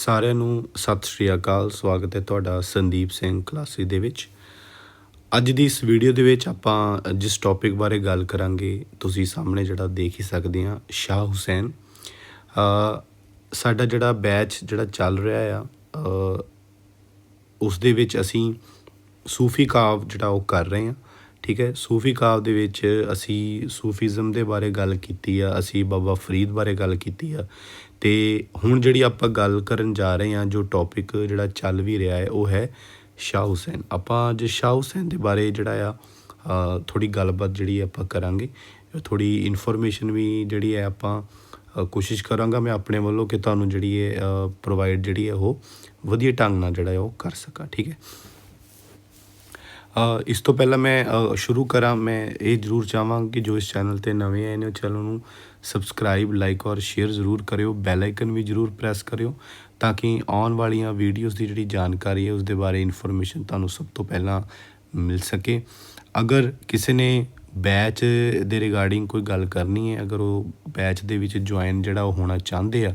ਸਾਰਿਆਂ ਨੂੰ ਸਤਿ ਸ਼੍ਰੀ ਅਕਾਲ। ਸਵਾਗਤ ਹੈ ਤੁਹਾਡਾ ਸੰਦੀਪ ਸਿੰਘ ਕਲਾਸੀ ਦੇ ਵਿੱਚ। ਅੱਜ ਦੀ ਇਸ ਵੀਡੀਓ ਦੇ ਵਿੱਚ ਆਪਾਂ ਜਿਸ ਟੌਪਿਕ ਬਾਰੇ ਗੱਲ ਕਰਾਂਗੇ, ਤੁਸੀਂ ਸਾਹਮਣੇ ਜਿਹੜਾ ਦੇਖ ਹੀ ਸਕਦੇ ਆ ਸ਼ਾਹ ਹੁਸੈਨ। ਸਾਡਾ ਜਿਹੜਾ ਬੈਚ ਜਿਹੜਾ ਚੱਲ ਰਿਹਾ ਆ ਉਸ ਦੇ ਵਿੱਚ ਅਸੀਂ ਸੂਫੀ ਕਾਵ ਜਿਹੜਾ ਉਹ ਕਰ ਰਹੇ ਹਾਂ, ਠੀਕ ਹੈ? ਸੂਫੀ ਕਾਵ ਦੇ ਵਿੱਚ ਅਸੀਂ ਸੂਫੀਜ਼ਮ ਦੇ ਬਾਰੇ ਗੱਲ ਕੀਤੀ ਆ, ਅਸੀਂ ਬਾਬਾ ਫਰੀਦ ਬਾਰੇ ਗੱਲ ਕੀਤੀ ਆ ਅਤੇ ਹੁਣ ਜਿਹੜੀ ਆਪਾਂ ਗੱਲ ਕਰਨ ਜਾ ਰਹੇ ਹਾਂ, ਜੋ ਟੌਪਿਕ ਜਿਹੜਾ ਚੱਲ ਵੀ ਰਿਹਾ ਹੈ, ਉਹ ਹੈ ਸ਼ਾਹ ਹੁਸੈਨ। ਆਪਾਂ ਅੱਜ ਸ਼ਾਹ ਹੁਸੈਨ ਦੇ ਬਾਰੇ ਜਿਹੜਾ ਆ ਥੋੜੀ ਗੱਲਬਾਤ ਜਿਹੜੀ ਆਪਾਂ ਕਰਾਂਗੇ ਥੋੜੀ ਇਨਫੋਰਮੇਸ਼ਨ ਵੀ ਜਿਹੜੀ ਹੈ ਆਪਾਂ ਕੋਸ਼ਿਸ਼ ਕਰਾਂਗਾ ਮੈਂ ਆਪਣੇ ਵੱਲੋਂ ਕਿ ਤੁਹਾਨੂੰ ਜਿਹੜੀ ਹੈ ਪ੍ਰੋਵਾਈਡ ਜਿਹੜੀ ਹੈ ਉਹ ਵਧੀਆ ਢੰਗ ਨਾਲ ਜਿਹੜਾ ਹੈ ਉਹ ਕਰ ਸਕਾਂ, ਠੀਕ ਹੈ? ਇਸ ਤੋਂ ਪਹਿਲਾਂ ਮੈਂ ਸ਼ੁਰੂ ਕਰਾਂ, ਮੈਂ ਇਹ ਜ਼ਰੂਰ ਚਾਹਾਂਗਾ ਕਿ ਜੋ ਇਸ ਚੈਨਲ ਤੇ ਨਵੇਂ ਆਏ ਨੇ ਉਹ ਚੈਨਲ ਨੂੰ ਸਬਸਕ੍ਰਾਈਬ ਲਾਈਕ ਔਰ ਸ਼ੇਅਰ ਜ਼ਰੂਰ ਕਰਿਓ ਬੈਲ ਆਈਕਨ ਵੀ ਜ਼ਰੂਰ ਪ੍ਰੈਸ ਕਰਿਓ, ਤਾਂ ਕਿ ਆਉਣ ਵਾਲੀਆਂ ਵੀਡੀਓਜ਼ ਦੀ ਜਿਹੜੀ ਜਾਣਕਾਰੀ ਹੈ, ਉਸ ਦੇ ਬਾਰੇ ਇਨਫੋਰਮੇਸ਼ਨ ਤੁਹਾਨੂੰ ਸਭ ਤੋਂ ਪਹਿਲਾਂ ਮਿਲ ਸਕੇ। ਅਗਰ ਕਿਸੇ ਨੇ ਬੈਚ ਦੇ ਰਿਗਾਰਡਿੰਗ ਕੋਈ ਗੱਲ ਕਰਨੀ ਹੈ, ਅਗਰ ਉਹ ਬੈਚ ਦੇ ਵਿੱਚ ਜੁਆਇਨ ਜਿਹੜਾ ਉਹ ਹੋਣਾ ਚਾਹੁੰਦੇ ਆ,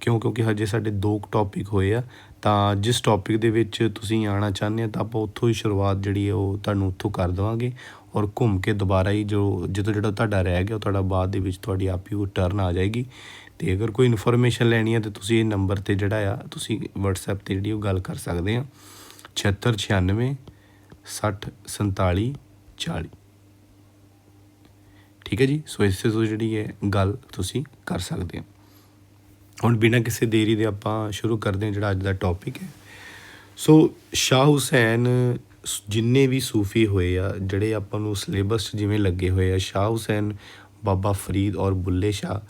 ਕਿਉਂ? ਕਿਉਂਕਿ ਹਜੇ ਸਾਡੇ ਦੋ ਟੌਪਿਕ ਹੋਏ ਆ ਤਾਂ ਜਿਸ ਟੌਪਿਕ ਦੇ ਵਿੱਚ ਤੁਸੀਂ ਆਉਣਾ ਚਾਹੁੰਦੇ ਆ ਤਾਂ ਆਪਾਂ ਉੱਥੋਂ ਹੀ ਸ਼ੁਰੂਆਤ ਜਿਹੜੀ ਹੈ ਉਹ ਤੁਹਾਨੂੰ ਉੱਥੋਂ ਕਰ ਦੇਵਾਂਗੇ। ਔਰ ਘੁੰਮ ਕੇ ਦੁਬਾਰਾ ਹੀ ਜੋ ਜਦੋਂ ਜਿਹੜਾ ਤੁਹਾਡਾ ਰਹਿ ਗਿਆ ਉਹ ਤੁਹਾਡਾ ਬਾਅਦ ਦੇ ਵਿੱਚ ਤੁਹਾਡੀ ਆਪ ਹੀ ਉਹ ਟਰਨ ਆ ਜਾਏਗੀ। ਤੇ ਅਗਰ ਕੋਈ ਇਨਫੋਰਮੇਸ਼ਨ ਲੈਣੀ ਹੈ, ਤੇ ਤੁਸੀਂ ਇਹ ਨੰਬਰ ਤੇ ਜਿਹੜਾ ਆ, ਤੁਸੀਂ WhatsApp ਤੇ ਜਿਹੜੀ ਉਹ ਗੱਲ ਕਰ ਸਕਦੇ ਆ 7696 60 47 40 ਠੀਕ ਹੈ ਜੀ? ਸੋ ਇਸੇ ਤੋਂ ਜਿਹੜੀ ਹੈ ਗੱਲ ਤੁਸੀਂ ਕਰ ਸਕਦੇ ਹੋ। ਹੁਣ ਬਿਨਾਂ ਕਿਸੇ ਦੇਰੀ ਦੇ ਆਪਾਂ ਸ਼ੁਰੂ ਕਰਦੇ ਹਾਂ ਜਿਹੜਾ ਅੱਜ ਦਾ ਟੌਪਿਕ ਹੈ। ਸੋ ਸ਼ਾਹ ਹੁਸੈਨ ਜਿੰਨੇ ਵੀ ਸੂਫੀ ਹੋਏ ਆ, ਜਿਹੜੇ ਆਪਾਂ ਨੂੰ ਸਿਲੇਬਸ 'ਚ ਜਿਵੇਂ ਲੱਗੇ ਹੋਏ ਆ ਸ਼ਾਹ ਹੁਸੈਨ ਬਾਬਾ ਫਰੀਦ ਔਰ ਬੁੱਲੇ ਸ਼ਾਹ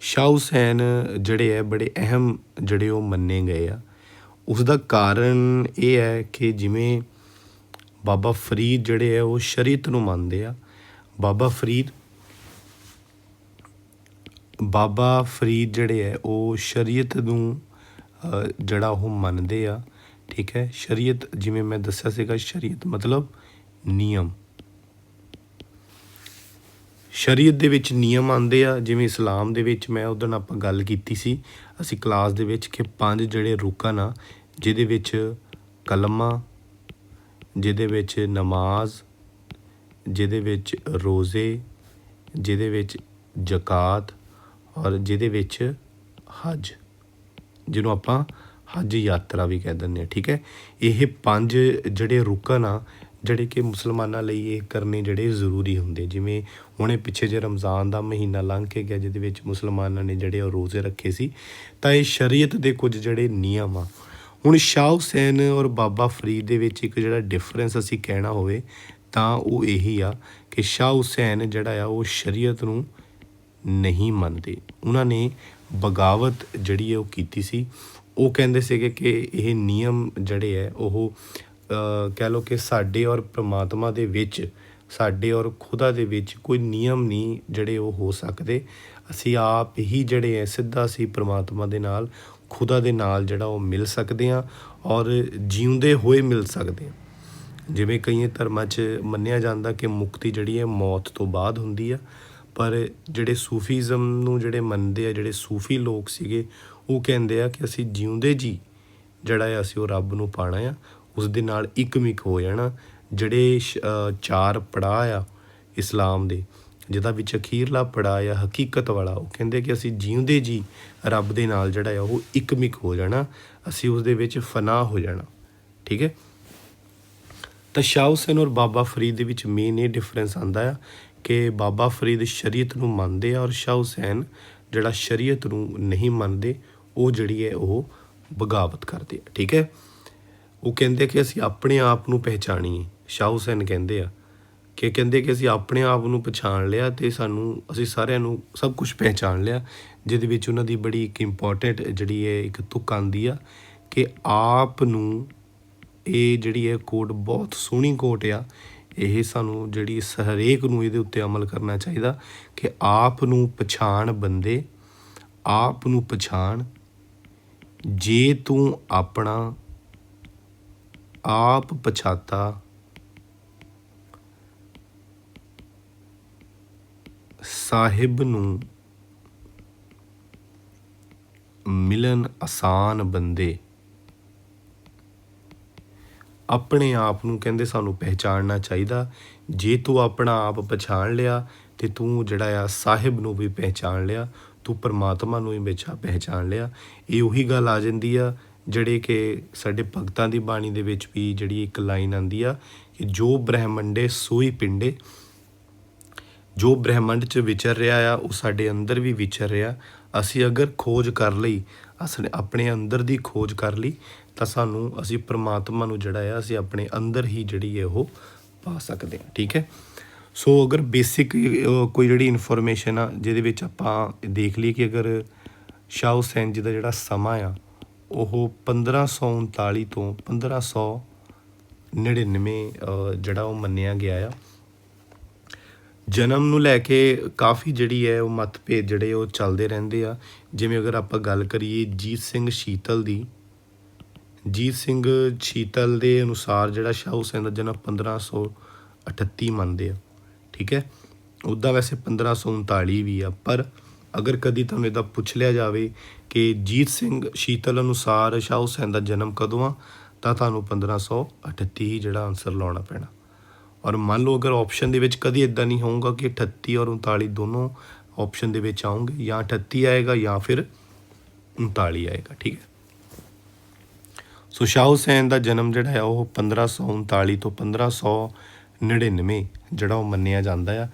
ਸ਼ਾਹ ਹੁਸੈਨ ਜਿਹੜੇ ਹੈ ਬੜੇ ਅਹਿਮ ਜਿਹੜੇ ਉਹ ਮੰਨੇ ਗਏ ਆ। ਉਸ ਦਾ ਕਾਰਨ ਇਹ ਹੈ ਕਿ ਜਿਵੇਂ ਬਾਬਾ ਫਰੀਦ ਜਿਹੜੇ ਹੈ ਉਹ ਸ਼ਰੀਅਤ ਨੂੰ ਮੰਨਦੇ ਆ। ਬਾਬਾ ਫਰੀਦ ਬਾਬਾ ਫਰੀਦ ਜਿਹੜੇ ਹੈ, ਉਹ ਸ਼ਰੀਅਤ ਨੂੰ ਜਿਹੜਾ ਉਹ ਮੰਨਦੇ ਆ, ਠੀਕ ਹੈ? ਸ਼ਰੀਅਤ, ਜਿਵੇਂ ਮੈਂ ਦੱਸਿਆ ਸੀਗਾ, ਸ਼ਰੀਅਤ ਮਤਲਬ ਨਿਯਮ। ਸ਼ਰੀਅਤ ਦੇ ਵਿੱਚ ਨਿਯਮ ਆਉਂਦੇ ਆ, ਜਿਵੇਂ ਇਸਲਾਮ ਦੇ ਵਿੱਚ ਮੈਂ ਉਦੋਂ ਆਪਾਂ ਗੱਲ ਕੀਤੀ ਸੀ। ਅਸੀਂ ਕਲਾਸ ਦੇ ਵਿੱਚ ਕਿ ਪੰਜ ਜਿਹੜੇ ਰੁਕਨ ਆ, ਜਿਹਦੇ ਵਿੱਚ ਕਲਮਾ, ਜਿਹਦੇ ਵਿੱਚ ਨਮਾਜ਼, ਜਿਹਦੇ ਵਿੱਚ ਰੋਜ਼ੇ, ਜਿਹਦੇ ਵਿੱਚ ਜ਼ਕਾਤ ਔਰ ਜਿਹਦੇ ਵਿੱਚ ਹਜ, ਜਿਹਨੂੰ ਆਪਾਂ ਹਜ ਯਾਤਰਾ ਵੀ ਕਹਿ ਦਿੰਦੇ ਆ ਠੀਕ ਹੈ? ਇਹ ਪੰਜ ਜਿਹੜੇ ਰੁਕਨ ਆ, ਜਿਹੜੇ ਕਿ ਮੁਸਲਮਾਨਾਂ ਲਈ ਇਹ ਕਰਨੇ ਜਿਹੜੇ ਜ਼ਰੂਰੀ ਹੁੰਦੇ ਜਿਵੇਂ ਹੁਣੇ ਪਿੱਛੇ ਜੇ ਰਮਜ਼ਾਨ ਦਾ ਮਹੀਨਾ ਲੰਘ ਕੇ ਗਿਆ, ਜਿਹਦੇ ਵਿੱਚ ਮੁਸਲਮਾਨਾਂ ਨੇ ਜਿਹੜੇ ਉਹ ਰੋਜ਼ੇ ਰੱਖੇ ਸੀ, ਤਾਂ ਇਹ ਸ਼ਰੀਅਤ ਦੇ ਕੁਝ ਜਿਹੜੇ ਨਿਯਮ ਆ। ਹੁਣ ਸ਼ਾਹ ਹੁਸੈਨ ਔਰ ਬਾਬਾ ਫਰੀਦ ਦੇ ਵਿੱਚ ਇੱਕ ਜਿਹੜਾ ਡਿਫਰੈਂਸ ਅਸੀਂ ਕਹਿਣਾ ਹੋਵੇ, ਤਾਂ ਉਹ ਇਹੀ ਆ ਕਿ ਸ਼ਾਹ ਹੁਸੈਨ ਜਿਹੜਾ ਆ, ਉਹ ਸ਼ਰੀਅਤ ਨੂੰ ਨਹੀਂ ਮੰਨਦੇ। ਉਹਨਾਂ ਨੇ ਬਗਾਵਤ ਜਿਹੜੀ ਹੈ ਉਹ ਕੀਤੀ ਸੀ। ਉਹ ਕਹਿੰਦੇ ਸੀਗੇ ਕਿ ਇਹ ਨਿਯਮ ਜਿਹੜੇ ਹੈ, ਉਹ ਕਹਿ ਲਓ ਕਿ ਸਾਡੇ ਔਰ ਪ੍ਰਮਾਤਮਾ ਦੇ ਵਿੱਚ, ਸਾਡੇ ਔਰ ਖੁਦਾ ਦੇ ਵਿੱਚ ਕੋਈ ਨਿਯਮ ਨਹੀਂ ਜਿਹੜੇ ਉਹ ਹੋ ਸਕਦੇ। ਅਸੀਂ ਆਪ ਹੀ ਜਿਹੜੇ ਹੈ, ਸਿੱਧਾ ਅਸੀਂ ਪ੍ਰਮਾਤਮਾ ਦੇ ਨਾਲ, ਖੁਦਾ ਦੇ ਨਾਲ ਜਿਹੜਾ ਉਹ ਮਿਲ ਸਕਦੇ ਹਾਂ ਔਰ ਜਿਉਂਦੇ ਹੋਏ ਮਿਲ ਸਕਦੇ ਹਾਂ। ਜਿਵੇਂ ਕਈ ਧਰਮਾਂ 'ਚ ਮੰਨਿਆ ਜਾਂਦਾ ਕਿ ਮੁਕਤੀ ਜਿਹੜੀ ਹੈ, ਮੌਤ ਤੋਂ ਬਾਅਦ ਹੁੰਦੀ ਆ। ਪਰ ਜਿਹੜੇ ਸੂਫੀਜ਼ਮ ਨੂੰ ਜਿਹੜੇ ਮੰਨਦੇ ਆ, ਜਿਹੜੇ ਸੂਫੀ ਲੋਕ ਸੀਗੇ, ਉਹ ਕਹਿੰਦੇ ਆ ਕਿ ਅਸੀਂ ਜਿਉਂਦੇ ਜੀ, ਜਿਹੜਾ ਆ ਅਸੀਂ ਉਹ ਰੱਬ ਨੂੰ ਪਾਣਾ ਆ, ਉਸ ਦੇ ਨਾਲ ਇੱਕਮਿਕ ਹੋ ਜਾਣਾ, ਜਿਹੜੇ ਸ਼- ਚਾਰ ਪੜਾਅ ਆ ਇਸਲਾਮ ਦੇ, ਜਿਹਦਾ ਵਿੱਚ ਅਖੀਰਲਾ ਪੜਾਅ ਆ, ਹਕੀਕਤ ਵਾਲਾ, ਉਹ ਕਹਿੰਦੇ ਕਿ ਅਸੀਂ ਜਿਉਂਦੇ ਜੀ, ਰੱਬ ਦੇ ਨਾਲ ਜਿਹੜਾ ਆ, ਉਹ ਇੱਕਮਿਕ ਹੋ ਜਾਣਾ, ਅਸੀਂ ਉਸ ਦੇ ਵਿੱਚ ਫਨਾ ਹੋ ਜਾਣਾ, ਠੀਕ ਹੈ? ਤਾਂ ਸ਼ਾਹ ਹੁਸੈਨ ਔਰ ਬਾਬਾ ਫਰੀਦ ਦੇ ਵਿੱਚ ਮੇਨ ਇਹ ਡਿਫਰੈਂਸ ਆਂਦਾ ਆ ਕਿ ਬਾਬਾ ਫਰੀਦ ਸ਼ਰੀਅਤ ਨੂੰ ਮੰਨਦੇ ਆ ਔਰ ਸ਼ਾਹ ਹੁਸੈਨ ਜਿਹੜਾ ਸ਼ਰੀਅਤ ਨੂੰ ਨਹੀਂ ਮੰਨਦੇ, ਉਹ ਜਿਹੜੀ ਹੈ ਉਹ ਬਗਾਵਤ ਕਰਦੇ ਆ, ਠੀਕ ਹੈ? ਉਹ ਕਹਿੰਦੇ ਕਿ ਅਸੀਂ ਆਪਣੇ ਆਪ ਨੂੰ ਪਹਿਚਾਣੀਏ ਸ਼ਾਹ ਹੁਸੈਨ ਕਹਿੰਦੇ ਆ ਕਿ ਕਹਿੰਦੇ ਕਿ ਅਸੀਂ ਆਪਣੇ ਆਪ ਨੂੰ ਪਛਾਣ ਲਿਆ ਤੇ ਸਾਨੂੰ, ਅਸੀਂ ਸਾਰਿਆਂ ਨੂੰ ਸਭ ਕੁਝ ਪਹਿਚਾਣ ਲਿਆ, ਜਿਹਦੇ ਵਿੱਚ ਉਹਨਾਂ ਦੀ ਬੜੀ ਇੱਕ ਇੰਪੋਰਟੈਂਟ ਜਿਹੜੀ ਹੈ ਇੱਕ ਤੁਕ ਆਂਦੀ ਆ ਕਿ ਆਪ ਨੂੰ ਇਹ ਜਿਹੜੀ ਹੈ ਕੋਟ ਬਹੁਤ ਸੋਹਣੀ ਕੋਟ ਆ ਇਹ ਸਾਨੂੰ ਜਿਹੜੀ ਇਸ ਹਰੇਕ ਨੂੰ ਇਹਦੇ ਉੱਤੇ ਅਮਲ ਕਰਨਾ ਚਾਹੀਦਾ ਕਿ ਆਪ ਨੂੰ ਪਛਾਣ ਬੰਦੇ, ਆਪ ਨੂੰ ਪਛਾਣ। ਜੇ ਤੂੰ ਆਪਣਾ ਆਪ ਪਛਾਤਾ, ਸਾਹਿਬ ਨੂੰ ਮਿਲਨ ਆਸਾਨ ਬੰਦੇ। ਆਪਣੇ ਆਪ ਨੂੰ ਕਹਿੰਦੇ ਸਾਨੂੰ ਪਹਿਚਾਣਨਾ ਚਾਹੀਦਾ। ਜੇ ਤੂੰ ਆਪਣਾ ਆਪ ਪਛਾਣ ਲਿਆ ਤੇ ਤੂੰ ਜਿਹੜਾ ਆ ਸਾਹਿਬ ਨੂੰ ਵੀ ਪਹਿਚਾਣ ਲਿਆ, ਤੂੰ ਪਰਮਾਤਮਾ ਨੂੰ ਹੀ ਵਿਚਾ ਪਹਿਚਾਨ ਲਿਆ। ਇਹ ਉਹੀ ਗੱਲ ਆ ਜਾਂਦੀ ਆ ਜਿਹੜੇ ਕਿ ਸਾਡੇ ਭਗਤਾਂ ਦੀ ਬਾਣੀ ਦੇ ਵਿੱਚ ਵੀ ਜਿਹੜੀ ਇੱਕ ਲਾਈਨ ਆਂਦੀ ਆ ਕਿ ਜੋ ਬ੍ਰਹਮੰਡੇ ਸੋਈ ਪਿੰਡੇ, ਜੋ ਬ੍ਰਹਿਮੰਡ 'ਚ ਵਿਚਰ ਰਿਹਾ ਆ, ਉਹ ਸਾਡੇ ਅੰਦਰ ਵੀ ਵਿਚਰ ਰਿਹਾ। ਅਸੀਂ ਅਗਰ ਖੋਜ ਕਰ ਲਈ, ਅਸੀਂ ਆਪਣੇ ਅੰਦਰ ਦੀ ਖੋਜ ਕਰ ਲਈ ਤਾਂ ਸਾਨੂੰ ਅਸੀਂ ਪ੍ਰਮਾਤਮਾ ਨੂੰ ਜਿਹੜਾ ਆ ਅਸੀਂ ਆਪਣੇ ਅੰਦਰ ਹੀ ਜਿਹੜੀ ਹੈ ਉਹ ਪਾ ਸਕਦੇ ਹਾਂ ਠੀਕ ਹੈ? ਸੋ ਅਗਰ ਬੇਸਿਕ ਕੋਈ ਜਿਹੜੀ ਇਨਫੋਰਮੇਸ਼ਨ ਆ ਜਿਹਦੇ ਵਿੱਚ ਆਪਾਂ ਦੇਖ ਲਈਏ ਕਿ ਅਗਰ ਸ਼ਾਹ ਹੁਸੈਨ ਜੀ ਦਾ ਜਿਹੜਾ ਸਮਾਂ ਆ ਉਹ 1539 ਤੋਂ 1599 ਅ, ਜਿਹੜਾ ਉਹ ਮੰਨਿਆ ਗਿਆ ਆ। ਜਨਮ ਨੂੰ ਲੈ ਕੇ ਕਾਫੀ ਜਿਹੜੀ ਹੈ ਉਹ ਮਤਭੇਦ ਜਿਹੜੇ ਉਹ ਚੱਲਦੇ ਰਹਿੰਦੇ ਆ। ਜਿਵੇਂ ਅਗਰ ਆਪਾਂ ਗੱਲ ਕਰੀਏ ਜੀਤ ਸਿੰਘ ਸ਼ੀਤਲ ਦੀ ਜੀਤ ਸਿੰਘ ਸ਼ੀਤਲ ਦੇ ਅਨੁਸਾਰ ਜਿਹੜਾ ਸ਼ਾਹ ਹੁਸੈਨ ਦਾ ਜਨਮ 1538 ਮੰਨਦੇ ਆ, ਠੀਕ ਹੈ? ਉੱਦਾਂ ਵੈਸੇ 1539 ਵੀ ਆ, ਪਰ ਅਗਰ ਕਦੀ ਤੁਹਾਨੂੰ ਇਹਦਾ ਪੁੱਛ ਲਿਆ ਜਾਵੇ ਕਿ ਜੀਤ ਸਿੰਘ ਸ਼ੀਤਲ ਅਨੁਸਾਰ ਸ਼ਾਹ ਹੁਸੈਨ ਦਾ ਜਨਮ ਕਦੋਂ ਆ, ਤਾਂ ਤੁਹਾਨੂੰ 1538 ਹੀ ਜਿਹੜਾ ਆਨਸਰ ਲਾਉਣਾ ਪੈਣਾ। ਔਰ ਮੰਨ ਲਓ ਅਗਰ ਆਪਸ਼ਨ ਦੇ ਵਿੱਚ ਕਦੀ ਇਦਾਂ ਨਹੀਂ ਹੋਊਗਾ ਕਿ 38 ਔਰ 39 ਦੋਨੋਂ ਆਪਸ਼ਨ ਦੇ ਵਿੱਚ ਆਉਂਗੇ, ਜਾਂ 38 ਆਏਗਾ ਜਾਂ ਫਿਰ 39 ਆਏਗਾ, ਠੀਕ ਹੈ? ਸੋ ਸ਼ਾਹ ਹੁਸੈਨ ਦਾ ਜਨਮ ਜਿਹੜਾ ਹੈ ਉਹ 1539 ਤੋਂ 1599 ਜਿਹੜਾ ਉਹ ਮੰਨਿਆ ਜਾਂਦਾ ਆ।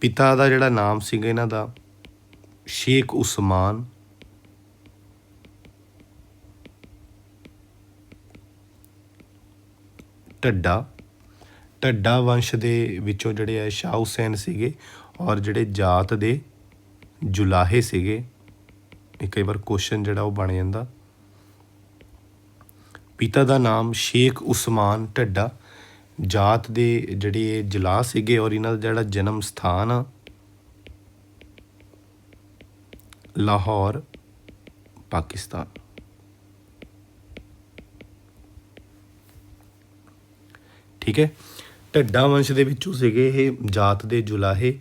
ਪਿਤਾ ਦਾ ਜਿਹੜਾ ਨਾਮ ਸੀਗਾ ਇਹਨਾਂ ਦਾ, ਸ਼ੇਖ ਉਸਮਾਨ। ਢੱਡਾ। ਢੱਡਾ ਵੰਸ਼ ਦੇ ਵਿੱਚੋਂ ਜਿਹੜੇ ਆ ਸ਼ਾਹ ਹੁਸੈਨ ਸੀਗੇ ਔਰ ਜਿਹੜੇ ਜਾਤ ਦੇ ਜੁਲਾਹੇ ਸੀਗੇ। ਇਹ ਕਈ ਵਾਰ ਕੁਐਸਚਨ ਜਿਹੜਾ ਉਹ ਬਣ ਜਾਂਦਾ। ਪਿਤਾ ਦਾ ਨਾਮ ਸ਼ੇਖ ਉਸਮਾਨ ਢੱਡਾ। ਜਾਤ ਦੇ ਜਿਹੜੇ ਜਲਾਹ ਸੀਗੇ ਔਰ ਇਹਨਾਂ ਦਾ ਜਿਹੜਾ ਜਨਮ ਸਥਾਨ ਆ, ਲਾਹੌਰ, ਪਾਕਿਸਤਾਨ। ਠੀਕ ਹੈ? ਢੱਡਾ ਵੰਸ਼ ਦੇ ਵਿੱਚੋਂ ਸੀਗੇ ਇਹ ਜਾਤ ਦੇ ਜੁਲਾਹੇ।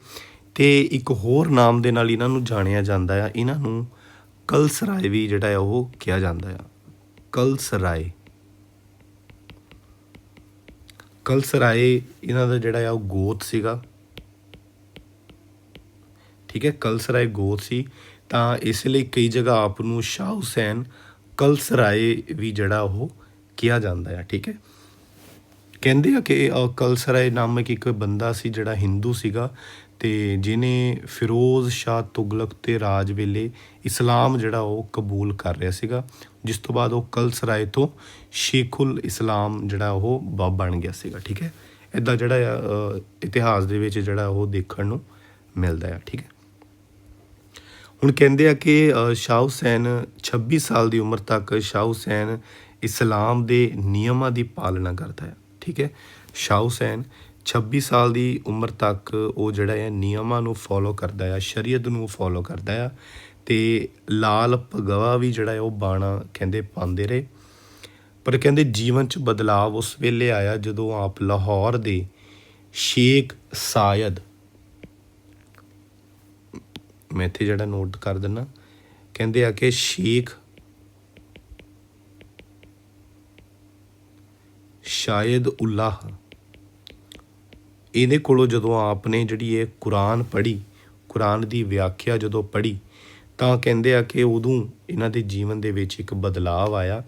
ਤੇ ਇੱਕ ਹੋਰ ਨਾਮ ਦੇ ਨਾਲ ਇਹਨਾਂ ਨੂੰ ਜਾਣਿਆ ਜਾਂਦਾ ਆ। ਇਹਨਾਂ ਨੂੰ ਕਲਸਰਾਏ ਵੀ ਜਿਹੜਾ ਆ ਉਹ ਕਿਹਾ ਜਾਂਦਾ ਆ। ਕਲਸਰਾਏ ਕਲਸਰਾਏ ਇਹਨਾਂ ਦਾ ਜਿਹੜਾ ਆ ਉਹ ਗੋਤ ਸੀਗਾ। ਠੀਕ ਹੈ ਕਲਸਰਾਏ ਗੋਤ ਸੀ। ਤਾਂ ਇਸ ਲਈ ਕਈ ਜਗ੍ਹਾ ਆਪ ਨੂੰ ਸ਼ਾਹ ਹੁਸੈਨ ਕਲਸਰਾਏ ਵੀ ਜਿਹੜਾ ਉਹ ਕਿਹਾ ਜਾਂਦਾ ਆ, ਠੀਕ ਹੈ। ਕਹਿੰਦੇ ਆ ਕਿ ਕਲਸਰਾਏ ਨਾਮਕ ਇੱਕ ਬੰਦਾ ਸੀ ਜਿਹੜਾ ਹਿੰਦੂ ਸੀਗਾ ਤੇ ਜਿਨੇ ਫਿਰੋਜ਼ ਸ਼ਾਹ ਤੁਗਲਕ ਤੇ ਰਾਜ ਵੇਲੇ ਇਸਲਾਮ ਜਿਹੜਾ ਉਹ ਕਬੂਲ ਕਰ ਰਿਹਾ ਸੀਗਾ। ਜਿਸ ਤੋਂ ਬਾਅਦ ਉਹ ਕਲਸਰਾਏ ਤੋਂ ਸ਼ੇਖੁਲ ਇਸਲਾਮ ਜਿਹੜਾ ਉਹ ਬਾਬ ਬਣ ਗਿਆ ਸੀਗਾ ਠੀਕ ਹੈ? ਇਦਾਂ ਜਿਹੜਾ ਆ, ਇਤਿਹਾਸ ਦੇ ਵਿੱਚ ਜਿਹੜਾ ਉਹ ਦੇਖਣ ਨੂੰ ਮਿਲਦਾ ਆ ਠੀਕ ਹੈ? ਹੁਣ ਕਹਿੰਦੇ ਆ ਕਿ ਅ, ਸ਼ਾਹ ਹੁਸੈਨ 26 ਸਾਲ ਦੀ ਉਮਰ ਤੱਕ ਸ਼ਾਹ ਹੁਸੈਨ ਇਸਲਾਮ ਦੇ ਨਿਯਮਾਂ ਦੀ ਪਾਲਣਾ ਕਰਦਾ ਹੈ ਠੀਕ ਹੈ? ਸ਼ਾਹ ਹੁਸੈਨ 26 ਸਾਲ ਦੀ ਉਮਰ ਤੱਕ ਉਹ ਜਿਹੜਾ ਹੈ ਨਿਯਮਾਂ ਨੂੰ ਫੋਲੋ ਕਰਦਾ ਹੈ ਸ਼ਰੀਅਤ ਨੂੰ ਫੋਲੋ ਕਰਦਾ ਹੈ ਅਤੇ ਲਾਲ ਭਗਵਾ ਵੀ ਜਿਹੜਾ ਉਹ ਬਾਣਾ ਕਹਿੰਦੇ ਪਾਉਂਦੇ ਰਹੇ। ਪਰ ਕਹਿੰਦੇ ਜੀਵਨ 'ਚ ਬਦਲਾਅ ਉਸ ਵੇਲੇ ਆਇਆ ਜਦੋਂ ਆਪ ਲਾਹੌਰ ਦੇ ਸ਼ੇਖ ਸਾਇਦ ਮੈਂ ਇੱਥੇ ਜਿਹੜਾ ਨੋਟ ਕਰ ਦਿੰਨਾ, ਕਹਿੰਦੇ ਆ ਕਿ ਸ਼ੇਖ ਸ਼ਾਇਦ ਉਲਾਹ, ਇਹਦੇ ਕੋਲੋਂ ਜਦੋਂ ਆਪ ਨੇ ਜਿਹੜੀ ਇਹ ਕੁਰਾਨ ਪੜ੍ਹੀ, ਕੁਰਾਨ ਦੀ ਵਿਆਖਿਆ ਜਦੋਂ ਪੜ੍ਹੀ ਤਾਂ ਕਹਿੰਦੇ ਆ ਕਿ ਉਦੋਂ ਇਹਨਾਂ ਦੇ ਜੀਵਨ ਦੇ ਵਿੱਚ ਇੱਕ ਬਦਲਾਅ ਆਇਆ।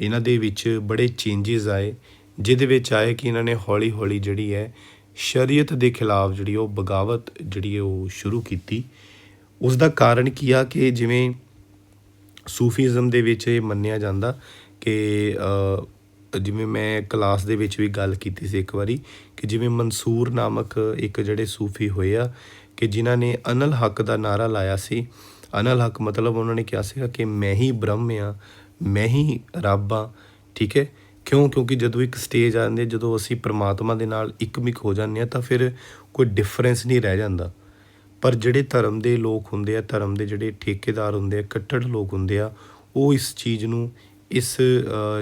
ਇਹਨਾਂ ਦੇ ਵਿੱਚ ਬੜੇ ਚੇਂਜਸ ਆਏ, ਜਿਹਦੇ ਵਿੱਚ ਆਏ ਕਿ ਇਹਨਾਂ ਨੇ ਹੌਲੀ ਹੌਲੀ ਜਿਹੜੀ ਹੈ ਸ਼ਰੀਅਤ ਦੇ ਖਿਲਾਫ ਜਿਹੜੀ ਉਹ ਬਗਾਵਤ ਜਿਹੜੀ ਉਹ ਸ਼ੁਰੂ ਕੀਤੀ। ਉਸ ਦਾ ਕਾਰਨ ਕੀ ਆ ਕਿ ਜਿਵੇਂ ਸੂਫੀਜ਼ਮ ਦੇ ਵਿੱਚ ਇਹ ਮੰਨਿਆ ਜਾਂਦਾ ਕਿ ਜਿਵੇਂ ਮੈਂ ਕਲਾਸ ਦੇ ਵਿੱਚ ਵੀ ਗੱਲ ਕੀਤੀ ਸੀ ਇੱਕ ਵਾਰੀ ਕਿ ਜਿਵੇਂ ਮਨਸੂਰ ਨਾਮਕ ਇੱਕ ਜਿਹੜੇ ਸੂਫੀ ਹੋਏ ਆ ਕਿ ਜਿਨ੍ਹਾਂ ਨੇ ਅਨਲ ਹੱਕ ਦਾ ਨਾਰਾ ਲਾਇਆ ਸੀ ਅਨਲ ਹੱਕ ਮਤਲਬ ਉਹਨਾਂ ਨੇ ਕਿਹਾ ਸੀਗਾ ਕਿ ਮੈਂ ਹੀ ਬ੍ਰਹਮ ਆ ਮੈਂ ਹੀ ਰੱਬ ਆ ਠੀਕ ਹੈ? ਕਿਉਂ? ਕਿਉਂਕਿ ਜਦੋਂ ਇੱਕ ਸਟੇਜ ਆਉਂਦੀ ਹੈ, ਜਦੋਂ ਅਸੀਂ ਪ੍ਰਮਾਤਮਾ ਦੇ ਨਾਲ ਇੱਕਮਿਕ ਹੋ ਜਾਂਦੇ ਆ ਤਾਂ ਫਿਰ ਕੋਈ ਡਿਫਰੈਂਸ ਨਹੀਂ ਰਹਿ ਜਾਂਦਾ। ਪਰ ਜਿਹੜੇ ਧਰਮ ਦੇ ਲੋਕ ਹੁੰਦੇ ਆ, ਧਰਮ ਦੇ ਜਿਹੜੇ ਠੇਕੇਦਾਰ ਹੁੰਦੇ ਆ, ਕੱਟੜ ਲੋਕ ਹੁੰਦੇ ਆ, ਉਹ ਇਸ ਚੀਜ਼ ਨੂੰ, ਇਸ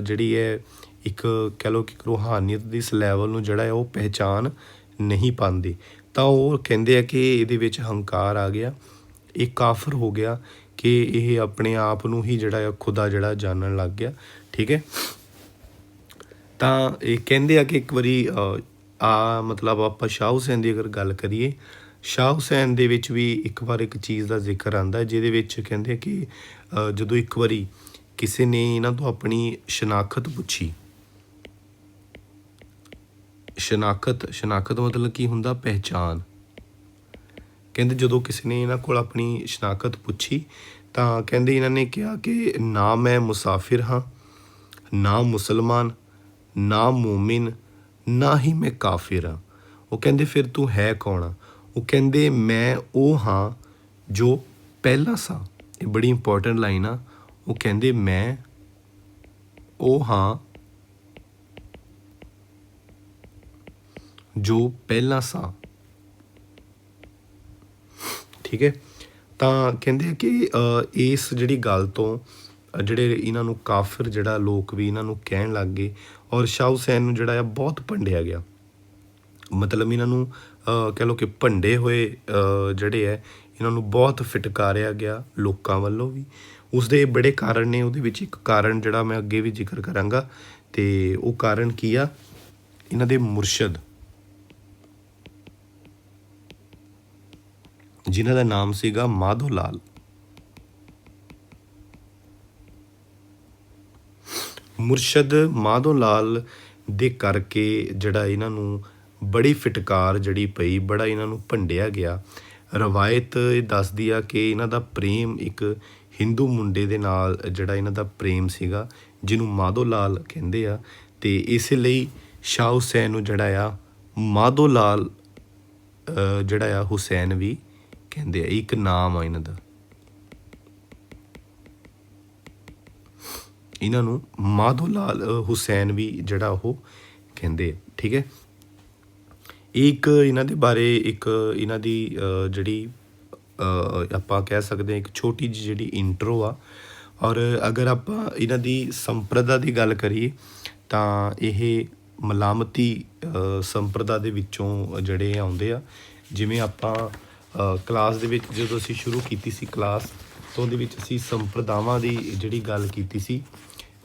ਜਿਹੜੀ ਹੈ, ਇੱਕ ਕਹਿ ਲਓ ਕਿ ਰੂਹਾਨੀਅਤ ਦੀ ਇਸ ਲੈਵਲ ਨੂੰ ਜਿਹੜਾ ਹੈ, ਉਹ ਪਹਿਚਾਨ ਨਹੀਂ ਪਾਉਂਦੇ। ਤਾਂ ਉਹ ਕਹਿੰਦੇ ਆ ਕਿ ਇਹਦੇ ਵਿੱਚ ਹੰਕਾਰ ਆ ਗਿਆ। ਇਹ ਕਾਫਰ ਹੋ ਗਿਆ ਕਿ ਇਹ ਆਪਣੇ ਆਪ ਨੂੰ ਹੀ ਜਿਹੜਾ ਆ ਖੁਦਾ ਜਿਹੜਾ ਜਾਣਨ ਲੱਗ ਗਿਆ, ਠੀਕ ਹੈ? ਤਾਂ ਇਹ ਕਹਿੰਦੇ ਆ ਕਿ ਇੱਕ ਵਾਰੀ ਆ ਮਤਲਬ ਆਪਾਂ ਸ਼ਾਹ ਹੁਸੈਨ ਦੀ ਅਗਰ ਗੱਲ ਕਰੀਏ, ਸ਼ਾਹ ਹੁਸੈਨ ਦੇ ਵਿੱਚ ਵੀ ਇੱਕ ਵਾਰ ਇੱਕ ਚੀਜ਼ ਦਾ ਜ਼ਿਕਰ ਆਂਦਾ ਜਿਹਦੇ ਵਿੱਚ ਕਹਿੰਦੇ ਆ ਕਿ ਜਦੋਂ ਇੱਕ ਵਾਰੀ ਕਿਸੇ ਨੇ ਇਹਨਾਂ ਤੋਂ ਆਪਣੀ ਸ਼ਨਾਖਤ ਪੁੱਛੀ, ਸ਼ਨਾਖਤ ਸ਼ਨਾਖਤ ਮਤਲਬ ਕੀ ਹੁੰਦਾ? ਪਹਿਚਾਨ ਕਹਿੰਦੇ ਜਦੋਂ ਕਿਸੇ ਨੇ ਇਹਨਾਂ ਕੋਲ ਆਪਣੀ ਸ਼ਨਾਖਤ ਪੁੱਛੀ, ਤਾਂ ਕਹਿੰਦੇ ਇਹਨਾਂ ਨੇ ਕਿਹਾ ਕਿ ਨਾ ਮੈਂ ਮੁਸਾਫਿਰ ਹਾਂ, ਨਾ ਮੁਸਲਮਾਨ, ਨਾ ਮੂਮਿਨ, ਨਾ ਹੀ ਮੈਂ ਕਾਫਿਰ ਹਾਂ। ਉਹ ਕਹਿੰਦੇ, ਫਿਰ ਤੂੰ ਹੈ ਕੌਣ? ਆ ਉਹ ਕਹਿੰਦੇ, ਮੈਂ ਉਹ ਹਾਂ ਜੋ ਪਹਿਲਾਂ ਸਾਂ। ਇਹ ਬੜੀ ਇੰਪੋਰਟੈਂਟ ਲਾਈਨ ਆ। ਉਹ ਕਹਿੰਦੇ, ਮੈਂ ਉਹ ਹਾਂ ਜੋ ਪਹਿਲਾਂ ਸਾਂ। ਠੀਕ ਹੈ। ਤਾਂ ਕਹਿੰਦੇ ਕਿ ਇਸ ਜਿਹੜੀ ਗੱਲ ਤੋਂ ਜਿਹੜੇ ਇਹਨਾਂ ਨੂੰ ਕਾਫਰ ਜਿਹੜਾ ਲੋਕ ਵੀ ਇਹਨਾਂ ਨੂੰ ਕਹਿਣ ਲੱਗ ਗਏ ਔਰ ਸ਼ਾਹ ਹੁਸੈਨ ਨੂੰ ਜਿਹੜਾ ਆ ਬਹੁਤ ਭੰਡਿਆ ਗਿਆ। ਮਤਲਬ ਇਹਨਾਂ ਨੂੰ ਅ, ਕਹਿ ਲਓ ਕਿ ਭੰਡੇ ਹੋਏ ਜਿਹੜੇ ਹੈ ਇਹਨਾਂ ਨੂੰ ਬਹੁਤ ਫਿਟਕਾਰਿਆ ਗਿਆ ਲੋਕਾਂ ਵੱਲੋਂ ਵੀ। ਉਸ ਦੇ ਬੜੇ ਕਾਰਨ ਨੇ ਉਹਦੇ ਵਿੱਚ ਇੱਕ ਕਾਰਨ ਜਿਹੜਾ ਮੈਂ ਅੱਗੇ ਵੀ ਜ਼ਿਕਰ ਕਰਾਂਗਾ। ਤੇ ਉਹ ਕਾਰਨ ਕੀ ਆ? ਇਹਨਾਂ ਦੇ ਮੁਰਸ਼ਦ। ਜਿਨ੍ਹਾਂ ਦਾ ਨਾਮ ਸੀਗਾ ਮਾਧੋ ਲਾਲ। ਮੁਰਸ਼ਦ ਮਾਧੋ ਲਾਲ ਦੇ ਕਰਕੇ ਜਿਹੜਾ ਇਹਨਾਂ ਨੂੰ ਬੜੀ ਫਟਕਾਰ ਜਿਹੜੀ ਪਈ, ਬੜਾ ਇਹਨਾਂ ਨੂੰ ਭੰਡਿਆ ਗਿਆ। ਰਵਾਇਤ ਇਹ ਦੱਸਦੀ ਆ ਕਿ ਇਹਨਾਂ ਦਾ ਪ੍ਰੇਮ ਇੱਕ ਹਿੰਦੂ ਮੁੰਡੇ ਦੇ ਨਾਲ ਜਿਹੜਾ ਇਹਨਾਂ ਦਾ ਪ੍ਰੇਮ ਸੀਗਾ, ਜਿਹਨੂੰ ਮਾਧੋ ਲਾਲ ਕਹਿੰਦੇ ਆ। ਤੇ ਇਸ ਲਈ ਸ਼ਾਹ ਹੁਸੈਨ ਨੂੰ ਜਿਹੜਾ ਆ, ਮਾਧੋ ਲਾਲ ਜਿਹੜਾ ਆ ਹੁਸੈਨ ਵੀ ਕਹਿੰਦੇ ਆ ਇਹ ਇੱਕ ਨਾਮ ਆ ਇਹਨਾਂ ਦਾ। ਇਹਨਾਂ ਨੂੰ ਮਾਧੋ ਲਾਲ ਹੁਸੈਨ ਵੀ ਜਿਹੜਾ ਉਹ ਕਹਿੰਦੇ ਆ, ਠੀਕ ਹੈ? ਇੱਕ ਇਹਨਾਂ ਦੇ ਬਾਰੇ ਇੱਕ ਇਹਨਾਂ ਦੀ ਜਿਹੜੀ ਆਪਾਂ ਕਹਿ ਸਕਦੇ ਹਾਂ ਇੱਕ ਛੋਟੀ ਜਿਹੀ ਜਿਹੜੀ ਇੰਟਰੋ ਆ। ਔਰ ਅਗਰ ਆਪਾਂ ਇਹਨਾਂ ਦੀ ਸੰਪਰਦਾ ਦੀ ਗੱਲ ਕਰੀਏ ਤਾਂ ਇਹ ਮਲਾਮਤੀ ਸੰਪਰਦਾ ਦੇ ਵਿੱਚੋਂ ਜਿਹੜੇ ਆਉਂਦੇ ਆ ਜਿਵੇਂ ਆਪਾਂ ਕਲਾਸ ਦੇ ਵਿੱਚ ਜਦੋਂ ਅਸੀਂ ਸ਼ੁਰੂ ਕੀਤੀ ਸੀ ਕਲਾਸ, ਤੋਂ ਉਹਦੇ ਵਿੱਚ ਅਸੀਂ ਸੰਪਰਦਾਵਾਂ ਦੀ ਜਿਹੜੀ ਗੱਲ ਕੀਤੀ ਸੀ,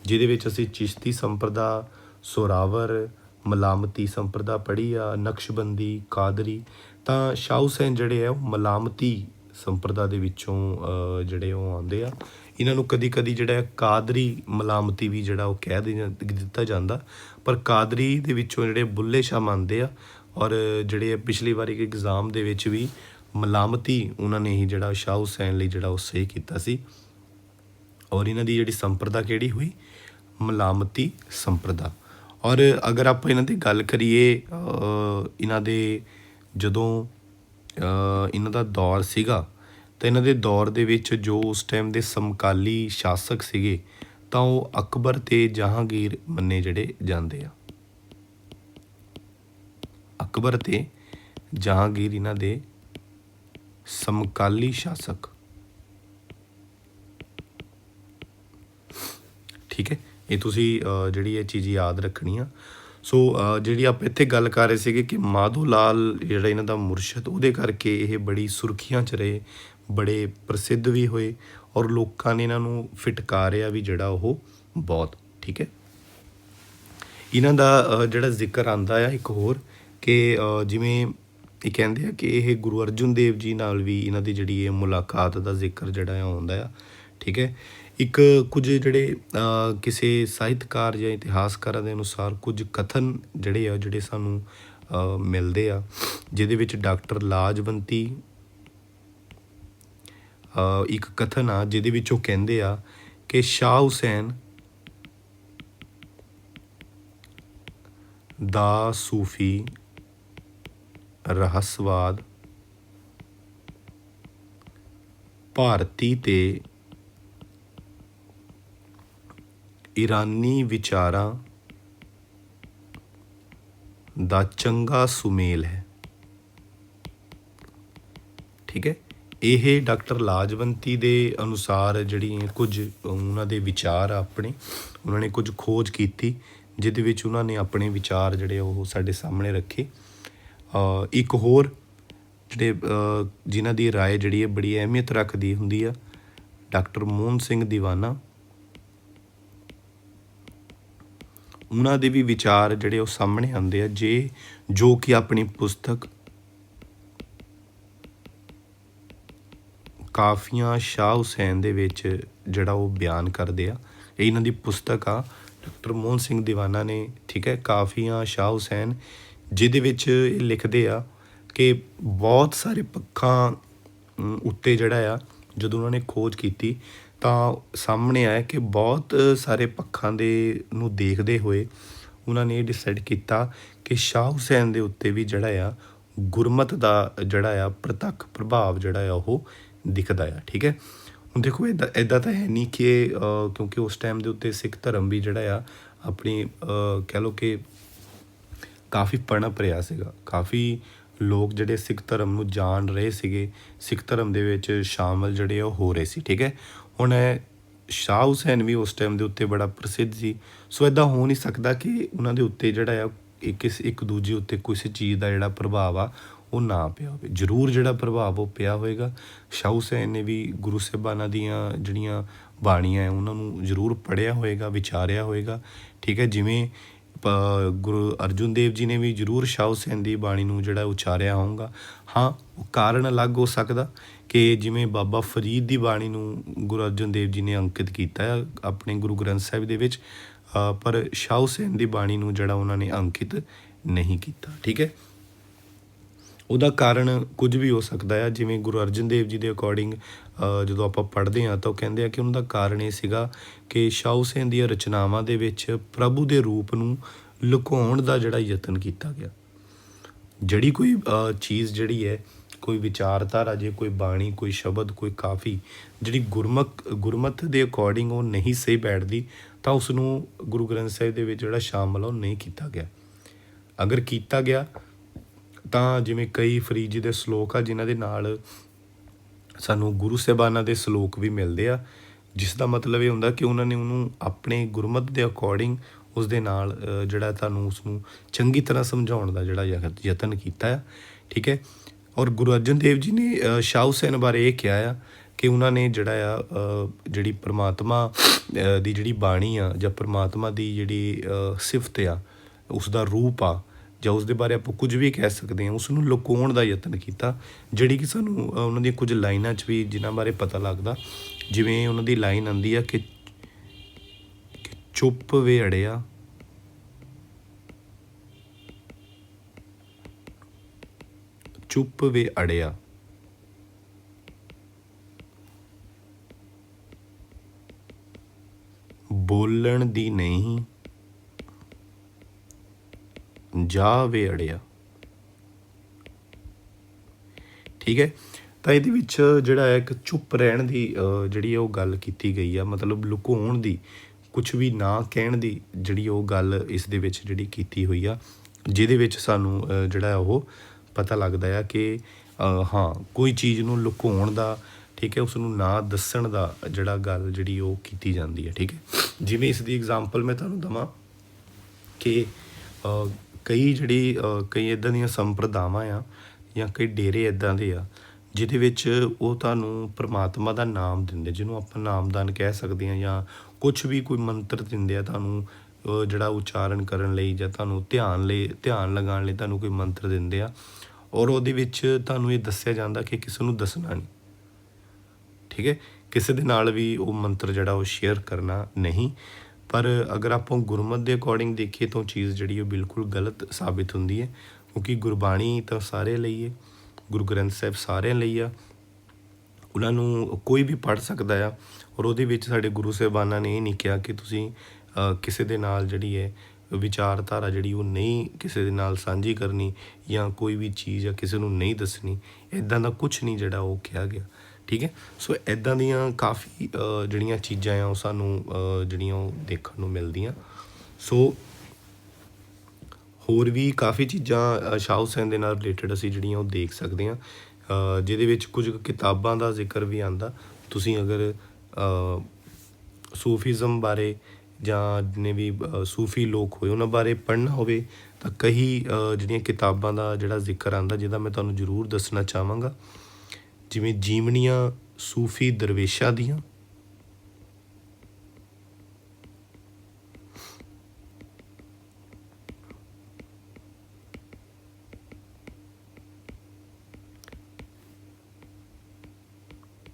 ਜਿਹਦੇ ਵਿੱਚ ਅਸੀਂ ਚਿਸ਼ਤੀ ਸੰਪਰਦਾ, ਸੋਰਾਵਰ, ਮਲਾਮਤੀ ਸੰਪਰਦਾ ਪੜ੍ਹੀ ਆ, ਨਕਸ਼ਬੰਦੀ, ਕਾਦਰੀ, ਤਾਂ ਸ਼ਾਹ ਹੁਸੈਨ ਜਿਹੜੇ ਆ, ਉਹ ਮਲਾਮਤੀ ਸੰਪਰਦਾ ਦੇ ਵਿੱਚੋਂ ਜਿਹੜੇ ਉਹ ਆਉਂਦੇ ਆ। ਇਹਨਾਂ ਨੂੰ ਕਦੀ ਕਦੀ ਜਿਹੜਾ ਕਾਦਰੀ ਮਲਾਮਤੀ ਵੀ ਜਿਹੜਾ ਉਹ ਕਹਿ ਦੇ- ਦਿੱਤਾ ਜਾਂਦਾ। ਪਰ ਕਾਦਰੀ ਦੇ ਵਿੱਚੋਂ ਜਿਹੜੇ ਬੁੱਲੇ ਸ਼ਾਹ ਮੰਨਦੇ ਆ, ਔਰ ਜਿਹੜੇ ਪਿਛਲੀ ਵਾਰੀ ਇੱਕ ਐਗਜ਼ਾਮ ਦੇ ਵਿੱਚ ਵੀ ਮਲਾਮਤੀ ਉਹਨਾਂ ਨੇ ਹੀ ਜਿਹੜਾ ਸ਼ਾਹ ਹੁਸੈਨ ਲਈ ਜਿਹੜਾ ਉਹ ਸਹੀ ਕੀਤਾ ਸੀ। ਔਰ ਇਹਨਾਂ ਦੀ ਜਿਹੜੀ ਸੰਪਰਦਾ ਕਿਹੜੀ ਹੋਈ? ਮਲਾਮਤੀ ਸੰਪਰਦਾ। ਔਰ ਅਗਰ ਆਪਾਂ ਇਹਨਾਂ ਦੀ ਗੱਲ ਕਰੀਏ ਇਹਨਾਂ ਦੇ ਜਦੋਂ ਇਹਨਾਂ ਦਾ ਦੌਰ ਸੀਗਾ, ਤਾਂ ਇਹਨਾਂ ਦੇ ਦੌਰ ਦੇ ਵਿੱਚ ਜੋ ਉਸ ਟਾਈਮ ਦੇ ਸਮਕਾਲੀ ਸ਼ਾਸਕ ਸੀਗੇ, ਤਾਂ ਉਹ ਅਕਬਰ ਤੇ ਜਹਾਂਗੀਰ ਮੰਨੇ ਜਿਹੜੇ ਜਾਂਦੇ ਆ। ਅਕਬਰ ਤੇ ਜਹਾਂਗੀਰ ਇਹਨਾਂ ਦੇ ਸਮਕਾਲੀ ਸ਼ਾਸਕ। ਠੀਕ ਹੈ, ਇਹ ਤੁਸੀਂ ਜਿਹੜੀ ਇਹ ਚੀਜ਼ ਯਾਦ ਰੱਖਣੀ ਆ। ਸੋ ਜਿਹੜੀ ਆਪਾਂ ਇੱਥੇ ਗੱਲ ਕਰ ਰਹੇ ਸੀਗੇ ਕਿ ਮਾਧੋ ਲਾਲ ਜਿਹੜਾ ਇਹਨਾਂ ਦਾ ਮੁਰਸ਼ਦ, ਉਹਦੇ ਕਰਕੇ ਇਹ ਬੜੀ ਸੁਰਖੀਆਂ 'ਚ ਰਹੇ, ਬੜੇ ਪ੍ਰਸਿੱਧ ਵੀ ਹੋਏ ਔਰ ਲੋਕਾਂ ਨੇ ਇਹਨਾਂ ਨੂੰ ਫਿਟਕਾਰਿਆ ਵੀ ਜਿਹੜਾ ਉਹ ਬਹੁਤ, ਠੀਕ ਹੈ। ਇਹਨਾਂ ਦਾ ਜਿਹੜਾ ਜ਼ਿਕਰ ਆਂਦਾ ਆ ਇੱਕ ਹੋਰ ਕਿ ਜਿਵੇਂ ਇਹ ਕਹਿੰਦੇ ਆ ਕਿ ਇਹ ਗੁਰੂ ਅਰਜਨ ਦੇਵ ਜੀ ਨਾਲ ਵੀ ਇਹਨਾਂ ਦੀ ਜਿਹੜੀ ਇਹ ਮੁਲਾਕਾਤ ਦਾ ਜ਼ਿਕਰ ਜਿਹੜਾ ਆਉਂਦਾ ਆ, ਠੀਕ ਹੈ? ਇੱਕ ਕੁਝ ਜਿਹੜੇ ਕਿਸੇ ਸਾਹਿਤਕਾਰ ਜਾਂ ਇਤਿਹਾਸਕਾਰਾਂ ਦੇ ਅਨੁਸਾਰ ਕੁਝ ਕਥਨ ਜਿਹੜੇ ਆ, ਜਿਹੜੇ ਸਾਨੂੰ ਮਿਲਦੇ ਆ, ਜਿਹਦੇ ਵਿੱਚ ਡਾਕਟਰ ਲਾਜਵੰਤੀ ਇੱਕ ਕਥਨ ਆ, ਜਿਹਦੇ ਵਿੱਚ ਉਹ ਕਹਿੰਦੇ ਆ ਕਿ ਸ਼ਾਹ ਹੁਸੈਨ ਦਾ ਸੂਫੀ ਰਹੱਸਵਾਦ। ਭਾਰਤੀ ਤੇ ਈਰਾਨੀ ਵਿਚਾਰਾਂ ਦਾ ਚੰਗਾ ਸੁਮੇਲ ਹੈ। ਠੀਕ ਹੈ? ਇਹ ਡਾਕਟਰ ਲਾਜਵੰਤੀ ਦੇ ਅਨੁਸਾਰ ਜਿਹੜੀ ਕੁਝ ਉਹਨਾਂ ਦੇ ਵਿਚਾਰ ਆ ਆਪਣੇ, ਉਹਨਾਂ ਨੇ ਕੁਝ ਖੋਜ ਕੀਤੀ, ਜਿਹਦੇ ਵਿੱਚ ਉਹਨਾਂ ਨੇ ਆਪਣੇ ਵਿਚਾਰ ਜਿਹੜੇ ਉਹ ਸਾਡੇ ਸਾਹਮਣੇ ਰੱਖੇ। ਇੱਕ ਹੋਰ ਜਿਹੜੇ ਅ, ਜਿਨ੍ਹਾਂ ਦੀ رائے ਜਿਹੜੀ ਹੈ ਬੜੀ ਅਹਿਮੀਅਤ ਰੱਖਦੀ ਹੁੰਦੀ ਆ ਡਾਕਟਰ ਮੋਹਨ ਸਿੰਘ ਦੀਵਾਨਾ ਉਹਨਾਂ ਦੇ ਵੀ ਵਿਚਾਰ ਜਿਹੜੇ ਉਹ ਸਾਹਮਣੇ ਆਉਂਦੇ ਆ ਜੇ ਜੋ ਕਿ ਆਪਣੀ ਪੁਸਤਕ ਕਾਫੀਆਂ ਸ਼ਾਹ ਹੁਸੈਨ ਦੇ ਵਿੱਚ ਜਿਹੜਾ ਉਹ ਬਿਆਨ ਕਰਦੇ ਆ ਇਹ ਇਹਨਾਂ ਦੀ ਪੁਸਤਕ ਆ ਡਾਕਟਰ ਮੋਹਨ ਸਿੰਘ ਦੀਵਾਨਾ ਨੇ ਠੀਕ ਹੈ ਕਾਫੀਆਂ ਸ਼ਾਹ ਹੁਸੈਨ ਜਿਹਦੇ ਵਿੱਚ ਇਹ ਲਿਖਦੇ ਆ ਕਿ ਬਹੁਤ ਸਾਰੇ ਪੱਖਾਂ ਉੱਤੇ ਜਿਹੜਾ ਆ, ਜਦੋਂ ਉਹਨਾਂ ਨੇ ਖੋਜ ਕੀਤੀ, ਤਾਂ ਸਾਹਮਣੇ ਆਇਆ ਕਿ ਬਹੁਤ ਸਾਰੇ ਪੱਖਾਂ ਦੇ ਨੂੰ ਦੇਖਦੇ ਹੋਏ ਉਹਨਾਂ ਨੇ ਇਹ ਡਿਸਾਈਡ ਕੀਤਾ ਕਿ ਸ਼ਾਹ ਹੁਸੈਨ ਦੇ ਉੱਤੇ ਵੀ ਜਿਹੜਾ ਆ, ਗੁਰਮਤ ਦਾ ਜਿਹੜਾ ਆ, ਪ੍ਰਤੱਖ ਪ੍ਰਭਾਵ ਜਿਹੜਾ ਆ, ਉਹ ਦਿਖਦਾ ਆ, ਠੀਕ ਹੈ? ਹੁਣ ਦੇਖੋ ਇਦਾਂ ਇਦਾਂ ਤਾਂ ਹੈ ਨਹੀਂ ਕਿ ਕਿਉਂਕਿ ਉਸ ਟਾਈਮ ਦੇ ਉੱਤੇ ਸਿੱਖ ਧਰਮ ਵੀ ਜਿਹੜਾ ਆ, ਆਪਣੀ ਕਹਿ ਲਓ ਕਿ ਕਾਫੀ ਪਣਪ ਰਿਹਾ ਸੀਗਾ। ਕਾਫੀ ਲੋਕ ਜਿਹੜੇ ਸਿੱਖ ਧਰਮ ਨੂੰ ਜਾਣ ਰਹੇ ਸੀਗੇ, ਸਿੱਖ ਧਰਮ ਦੇ ਵਿੱਚ ਸ਼ਾਮਲ ਜਿਹੜੇ ਆ ਉਹ ਹੋ ਰਹੇ ਸੀ, ਠੀਕ ਹੈ? ਹੁਣ ਸ਼ਾਹ ਹੁਸੈਨ ਵੀ ਉਸ ਟਾਈਮ ਦੇ ਉੱਤੇ ਬੜਾ ਪ੍ਰਸਿੱਧ ਸੀ। ਸੋ ਇਦਾਂ ਹੋ ਨਹੀਂ ਸਕਦਾ ਕਿ ਉਹਨਾਂ ਦੇ ਉੱਤੇ ਜਿਹੜਾ ਆ ਇੱਕ ਇੱਕ ਦੂਜੇ ਉੱਤੇ ਕਿਸੇ ਚੀਜ਼ ਦਾ ਜਿਹੜਾ ਪ੍ਰਭਾਵ ਆ, ਉਹ ਨਾ ਪਿਆ ਹੋਵੇ। ਜ਼ਰੂਰ ਜਿਹੜਾ ਪ੍ਰਭਾਵ ਉਹ ਪਿਆ ਹੋਵੇਗਾ। ਸ਼ਾਹ ਹੁਸੈਨ ਨੇ ਵੀ ਗੁਰੂ ਸਾਹਿਬਾਨਾਂ ਦੀਆਂ ਜਿਹੜੀਆਂ ਬਾਣੀਆਂ ਹੈ, ਉਹਨਾਂ ਨੂੰ ਜ਼ਰੂਰ ਪੜ੍ਹਿਆ ਹੋਵੇਗਾ, ਵਿਚਾਰਿਆ ਹੋਵੇਗਾ, ਠੀਕ ਹੈ? ਜਿਵੇਂ ਗੁਰੂ ਅਰਜੁਨ ਦੇਵ ਜੀ ਨੇ ਵੀ ਜ਼ਰੂਰ ਸ਼ਾਹ ਹੁਸੈਨ ਦੀ ਬਾਣੀ ਨੂੰ ਜਿਹੜਾ ਉਚਾਰਿਆ ਹੋਊਗਾ। ਹਾਂ, ਉਹ ਕਾਰਨ ਅਲੱਗ ਹੋ ਸਕਦਾ ਕਿ ਜਿਵੇਂ ਬਾਬਾ ਫਰੀਦ ਦੀ ਬਾਣੀ ਨੂੰ ਗੁਰੂ ਅਰਜਨ ਦੇਵ ਜੀ ਨੇ ਅੰਕਿਤ ਕੀਤਾ ਹੈ ਆਪਣੇ ਗੁਰੂ ਗ੍ਰੰਥ ਸਾਹਿਬ ਦੇ ਵਿੱਚ ਪਰ ਸ਼ਾਹ ਹੁਸੈਨ ਦੀ ਬਾਣੀ ਨੂੰ ਜਿਹੜਾ ਉਹਨਾਂ ਨੇ ਅੰਕਿਤ ਨਹੀਂ ਕੀਤਾ, ਠੀਕ ਹੈ? ਉਹਦਾ ਕਾਰਨ ਕੁਝ ਵੀ ਹੋ ਸਕਦਾ ਹੈ ਜਿਵੇਂ ਗੁਰੂ ਅਰਜਨ ਦੇਵ ਜੀ ਦੇ ਅਕੋਰਡਿੰਗ ਜਦੋਂ ਆਪਾਂ ਪੜ੍ਹਦੇ ਹਾਂ ਤਾਂ ਉਹ ਕਹਿੰਦੇ ਆ ਕਿ ਉਹਨਾਂ ਦਾ ਕਾਰਨ ਇਹ ਸੀਗਾ ਕਿ ਸ਼ਾਹ ਹੁਸੈਨ ਦੀਆਂ ਰਚਨਾਵਾਂ ਦੇ ਵਿੱਚ ਪ੍ਰਭੂ ਦੇ ਰੂਪ ਨੂੰ ਲੁਕਾਉਣ ਦਾ ਜਿਹੜਾ ਯਤਨ ਕੀਤਾ ਗਿਆ। ਜਿਹੜੀ ਕੋਈ ਚੀਜ਼ ਜਿਹੜੀ ਹੈ, ਕੋਈ ਵਿਚਾਰਧਾਰਾ ਜੇ, ਕੋਈ ਬਾਣੀ, ਕੋਈ ਸ਼ਬਦ, ਕੋਈ ਕਾਫੀ, ਜਿਹੜੀ ਗੁਰਮਤ ਗੁਰਮਤ ਦੇ ਅਕੋਰਡਿੰਗ ਉਹ ਨਹੀਂ ਸਹੀ ਬੈਠਦੀ, ਤਾਂ ਉਸ ਨੂੰ ਗੁਰੂ ਗ੍ਰੰਥ ਸਾਹਿਬ ਦੇ ਵਿੱਚ ਜਿਹੜਾ ਸ਼ਾਮਲ ਆ ਉਹ ਨਹੀਂ ਕੀਤਾ ਗਿਆ। ਅਗਰ ਕੀਤਾ ਗਿਆ ਤਾਂ ਜਿਵੇਂ ਕਈ ਫਰੀਦ ਦੇ ਸ਼ਲੋਕ ਆ ਜਿਨ੍ਹਾਂ ਦੇ ਨਾਲ ਸਾਨੂੰ ਗੁਰੂ ਸਾਹਿਬਾਨਾਂ ਦੇ ਸ਼ਲੋਕ ਵੀ ਮਿਲਦੇ ਆ ਜਿਸ ਦਾ ਮਤਲਬ ਇਹ ਹੁੰਦਾ ਕਿ ਉਹਨਾਂ ਨੇ ਉਹਨੂੰ ਆਪਣੇ ਗੁਰਮਤ ਦੇ ਅਕੋਰਡਿੰਗ ਉਸ ਦੇ ਨਾਲ ਜਿਹੜਾ ਤੁਹਾਨੂੰ ਉਸ ਨੂੰ ਚੰਗੀ ਤਰ੍ਹਾਂ ਸਮਝਾਉਣ ਦਾ ਜਿਹੜਾ ਯਤਨ ਕੀਤਾ ਆ ਠੀਕ ਹੈ? ਔਰ ਗੁਰੂ ਅਰਜਨ ਦੇਵ ਜੀ ਨੇ ਅ, ਸ਼ਾਹ ਹੁਸੈਨ ਬਾਰੇ ਇਹ ਕਿਹਾ ਆ ਕਿ ਉਹਨਾਂ ਨੇ ਜਿਹੜਾ ਆ ਜਿਹੜੀ ਪ੍ਰਮਾਤਮਾ ਦੀ ਜਿਹੜੀ ਬਾਣੀ ਆ ਜਾਂ ਪ੍ਰਮਾਤਮਾ ਦੀ ਜਿਹੜੀ ਸਿਫਤ ਆ ਉਸ ਦਾ ਰੂਪ ਆ ਜਾਂ ਉਸ ਦੇ ਬਾਰੇ ਆਪਾਂ ਕੁਝ ਵੀ ਕਹਿ ਸਕਦੇ ਹਾਂ ਉਸ ਨੂੰ ਲੁਕਾਉਣ ਦਾ ਯਤਨ ਕੀਤਾ, ਜਿਹੜੀ ਕਿ ਸਾਨੂੰ ਉਹਨਾਂ ਦੀਆਂ ਕੁਝ ਲਾਈਨਾਂ 'ਚ ਵੀ ਜਿਨ੍ਹਾਂ ਬਾਰੇ ਪਤਾ ਲੱਗਦਾ, ਜਿਵੇਂ ਉਹਨਾਂ ਦੀ ਲਾਈਨ ਆਂਦੀ ਆ ਕਿ ਚੁੱਪ ਵੇ ਅੜਿਆ। ਚੁੱਪ ਵੇ ਅੜਿਆ। ਬੋਲਣ ਦੀ ਨਹੀਂ। ਜਾ ਵੇ ਅੜਿਆ। ਠੀਕ ਹੈ? ਤਾਂ ਇਹਦੇ ਵਿੱਚ ਜਿਹੜਾ ਹੈ ਇੱਕ ਚੁੱਪ ਰਹਿਣ ਦੀ ਜਿਹੜੀ ਉਹ ਗੱਲ ਕੀਤੀ ਗਈ ਆ, ਮਤਲਬ ਲੁਕਾਉਣ ਦੀ ਕੁਝ ਵੀ ਨਾ ਕਹਿਣ ਦੀ ਜਿਹੜੀ ਉਹ ਗੱਲ ਇਸ ਦੇ ਵਿੱਚ ਜਿਹੜੀ ਕੀਤੀ ਹੋਈ ਆ, ਜਿਹਦੇ ਵਿੱਚ ਸਾਨੂੰ ਜਿਹੜਾ ਉਹ ਪਤਾ ਲੱਗਦਾ ਆ ਕਿ ਹਾਂ, ਕੋਈ ਚੀਜ਼ ਨੂੰ ਲੁਕਾਉਣ ਦਾ, ਠੀਕ ਹੈ ਉਸ ਨੂੰ ਨਾ ਦੱਸਣ ਦਾ ਜਿਹੜਾ ਗੱਲ ਜਿਹੜੀ ਉਹ ਕੀਤੀ ਜਾਂਦੀ ਹੈ, ਠੀਕ ਹੈ? ਜਿਵੇਂ ਇਸ ਦੀ ਐਗਜ਼ਾਮਪਲ ਮੈਂ ਤੁਹਾਨੂੰ ਦਵਾਂ ਕਿ ਕਈ ਜਿਹੜੀ ਕਈ ਇਦਾਂ ਦੀਆਂ ਸੰਪਰਦਾਵਾਂ ਆ ਜਾਂ ਕਈ ਡੇਰੇ ਇਦਾਂ ਦੇ ਆ, ਜਿਹਦੇ ਵਿੱਚ ਉਹ ਤੁਹਾਨੂੰ ਪ੍ਰਮਾਤਮਾ ਦਾ ਨਾਮ ਦਿੰਦੇ, ਜਿਹਨੂੰ ਆਪਾਂ ਨਾਮਦਾਨ ਕਹਿ ਸਕਦੇ ਆ ਜਾਂ ਕੁਝ ਵੀ ਕੋਈ ਮੰਤਰ ਦਿੰਦੇ ਆ ਤੁਹਾਨੂੰ ਜਿਹੜਾ ਉਚਾਰਨ ਕਰਨ ਲਈ ਜਾਂ ਤੁਹਾਨੂੰ ਧਿਆਨ ਲਈ, ਧਿਆਨ ਲਗਾਉਣ ਲਈ ਤੁਹਾਨੂੰ ਕੋਈ ਮੰਤਰ ਦਿੰਦੇ ਆ। ਔਰ ਉਹਦੇ ਵਿੱਚ ਤੁਹਾਨੂੰ ਇਹ ਦੱਸਿਆ ਜਾਂਦਾ ਕਿ ਕਿਸੇ ਨੂੰ ਦੱਸਣਾ ਨਹੀਂ। ਠੀਕ ਹੈ? ਕਿਸੇ ਦੇ ਨਾਲ ਵੀ ਉਹ ਮੰਤਰ ਜਿਹੜਾ ਉਹ ਸ਼ੇਅਰ ਕਰਨਾ ਨਹੀਂ। ਪਰ ਅਗਰ ਆਪਾਂ ਗੁਰਮਤ ਦੇ ਅਕੋਰਡਿੰਗ ਦੇਖੀਏ ਤਾਂ ਉਹ ਚੀਜ਼ ਜਿਹੜੀ ਉਹ ਬਿਲਕੁਲ ਗਲਤ ਸਾਬਿਤ ਹੁੰਦੀ ਹੈ, ਕਿਉਂਕਿ ਗੁਰਬਾਣੀ ਤਾਂ ਸਾਰੇ ਲਈ ਹੈ, ਗੁਰੂ ਗ੍ਰੰਥ ਸਾਹਿਬ ਸਾਰਿਆਂ ਲਈ ਆ। ਉਹਨਾਂ ਨੂੰ ਕੋਈ ਵੀ ਪੜ੍ਹ ਸਕਦਾ ਆ ਔਰ ਉਹਦੇ ਵਿੱਚ ਸਾਡੇ ਗੁਰੂ ਸਾਹਿਬਾਨਾਂ ਨੇ ਇਹ ਨਹੀਂ ਕਿਹਾ ਕਿ ਤੁਸੀਂ ਕਿਸੇ ਦੇ ਨਾਲ ਜਿਹੜੀ ਹੈ ਵਿਚਾਰਧਾਰਾ ਜਿਹੜੀ ਉਹ ਨਹੀਂ ਕਿਸੇ ਦੇ ਨਾਲ ਸਾਂਝੀ ਕਰਨੀ ਜਾਂ ਕੋਈ ਵੀ ਚੀਜ਼ ਆ ਕਿਸੇ ਨੂੰ ਨਹੀਂ ਦੱਸਣੀ ਇਦਾਂ ਦਾ ਕੁਝ ਨਹੀਂ ਜਿਹੜਾ ਉਹ ਕਿਹਾ ਗਿਆ। ਠੀਕ ਹੈ? ਸੋ ਇਦਾਂ ਦੀਆਂ ਕਾਫੀ ਜਿਹੜੀਆਂ ਚੀਜ਼ਾਂ ਆ, ਉਹ ਸਾਨੂੰ ਜਿਹੜੀਆਂ ਉਹ ਦੇਖਣ ਨੂੰ ਮਿਲਦੀਆਂ। ਸੋ ਹੋਰ ਵੀ ਕਾਫੀ ਚੀਜ਼ਾਂ ਸ਼ਾਹ ਹੁਸੈਨ ਦੇ ਨਾਲ ਰਿਲੇਟਡ ਅਸੀਂ ਜਿਹੜੀਆਂ ਉਹ ਦੇਖ ਸਕਦੇ ਹਾਂ। ਜਿਹਦੇ ਵਿੱਚ ਕੁਝ ਕਿਤਾਬਾਂ ਦਾ ਜ਼ਿਕਰ ਵੀ ਆਂਦਾ ਤੁਸੀਂ ਅਗਰ ਸੂਫੀਜ਼ਮ ਬਾਰੇ ਜਾਂ ਜਿੰਨੇ ਵੀ ਸੂਫੀ ਲੋਕ ਹੋਏ, ਉਹਨਾਂ ਬਾਰੇ ਪੜ੍ਹਨਾ ਹੋਵੇ, ਤਾਂ ਕਈ ਜਿਹੜੀਆਂ ਕਿਤਾਬਾਂ ਦਾ ਜਿਹੜਾ ਜ਼ਿਕਰ ਆਂਦਾ ਜਿਹਦਾ ਮੈਂ ਤੁਹਾਨੂੰ ਜ਼ਰੂਰ ਦੱਸਣਾ ਚਾਹਾਂਗਾ। ਜਿਵੇਂ ਜੀਵਨੀਆਂ ਸੂਫੀ ਦਰਵੇਸ਼ਾਂ ਦੀਆਂ।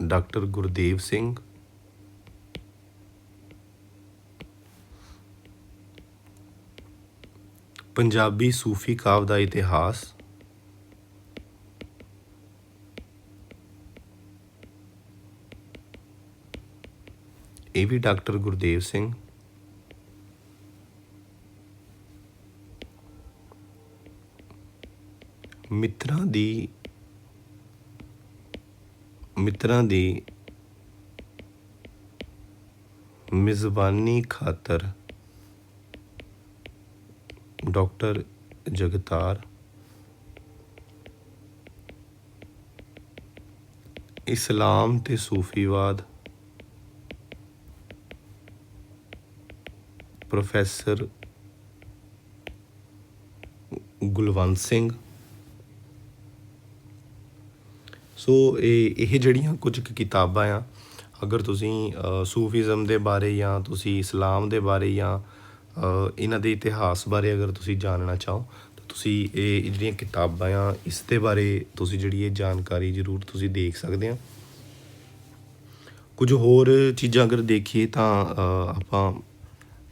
ਡਾਕਟਰ ਗੁਰਦੇਵ ਸਿੰਘ। ਪੰਜਾਬੀ ਸੂਫੀ ਕਾਵ ਦਾ ਇਤਿਹਾਸ। ਇਹ ਵੀ ਡਾਕਟਰ ਗੁਰਦੇਵ ਸਿੰਘ। ਮਿੱਤਰਾਂ ਦੀ ਮਿੱਤਰਾਂ ਦੀ ਮਿਜ਼ਬਾਨੀ ਖਾਤਰ ਡਾਕਟਰ ਜਗਤਾਰ ਇਸਲਾਮ ਤੇ ਸੂਫੀਵਾਦ ਪ੍ਰੋਫੈਸਰ ਗੁਲਵੰਤ ਸਿੰਘ। ਸੋ ਇਹ ਇਹ ਜਿਹੜੀਆਂ ਕੁਝ ਕਿਤਾਬਾਂ ਆ ਅਗਰ ਤੁਸੀਂ ਅ, ਸੂਫੀਜ਼ਮ ਦੇ ਬਾਰੇ ਜਾਂ ਤੁਸੀਂ ਇਸਲਾਮ ਦੇ ਬਾਰੇ ਜਾਂ ਇਹਨਾਂ ਦੇ ਇਤਿਹਾਸ ਬਾਰੇ ਅਗਰ ਤੁਸੀਂ ਜਾਣਨਾ ਚਾਹੋ ਤਾਂ ਤੁਸੀਂ ਇਹ ਜਿਹੜੀਆਂ ਕਿਤਾਬਾਂ ਆ ਇਸ ਦੇ ਬਾਰੇ ਤੁਸੀਂ ਜਿਹੜੀ ਇਹ ਜਾਣਕਾਰੀ ਜ਼ਰੂਰ ਤੁਸੀਂ ਦੇਖ ਸਕਦੇ ਆ। ਕੁਝ ਹੋਰ ਚੀਜ਼ਾਂ ਅਗਰ ਦੇਖੀਏ ਤਾਂ ਆਪਾਂ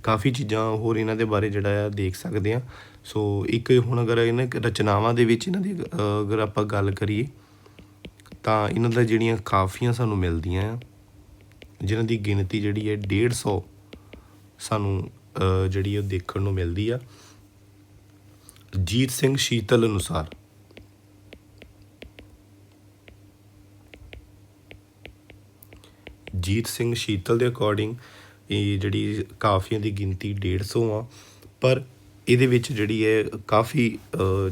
ਕਾਫੀ ਚੀਜ਼ਾਂ ਹੋਰ ਇਹਨਾਂ ਦੇ ਬਾਰੇ ਜਿਹੜਾ ਆ ਦੇਖ ਸਕਦੇ ਆ। ਸੋ ਇੱਕ ਹੁਣ ਅਗਰ ਇਹਨਾਂ ਰਚਨਾਵਾਂ ਦੇ ਵਿੱਚ ਇਹਨਾਂ ਦੀ ਅਗਰ ਆਪਾਂ ਗੱਲ ਕਰੀਏ, ਤਾਂ ਇਹਨਾਂ ਦਾ ਜਿਹੜੀਆਂ ਕਾਫੀਆਂ ਸਾਨੂੰ ਮਿਲਦੀਆਂ ਆ, ਜਿਨ੍ਹਾਂ ਦੀ ਗਿਣਤੀ ਜਿਹੜੀ ਹੈ 150 ਸਾਨੂੰ ਜਿਹੜੀ ਉਹ ਦੇਖਣ ਨੂੰ ਮਿਲਦੀ ਆ। ਜੀਤ ਸਿੰਘ ਸ਼ੀਤਲ ਅਨੁਸਾਰ। ਜੀਤ ਸਿੰਘ ਸ਼ੀਤਲ ਦੇ ਅਕੋਰਡਿੰਗ ਇਹ ਜਿਹੜੀ ਕਾਫੀਆਂ ਦੀ ਗਿਣਤੀ 150 ਆ। ਪਰ ਇਹਦੇ ਵਿੱਚ ਜਿਹੜੀ ਹੈ ਕਾਫੀ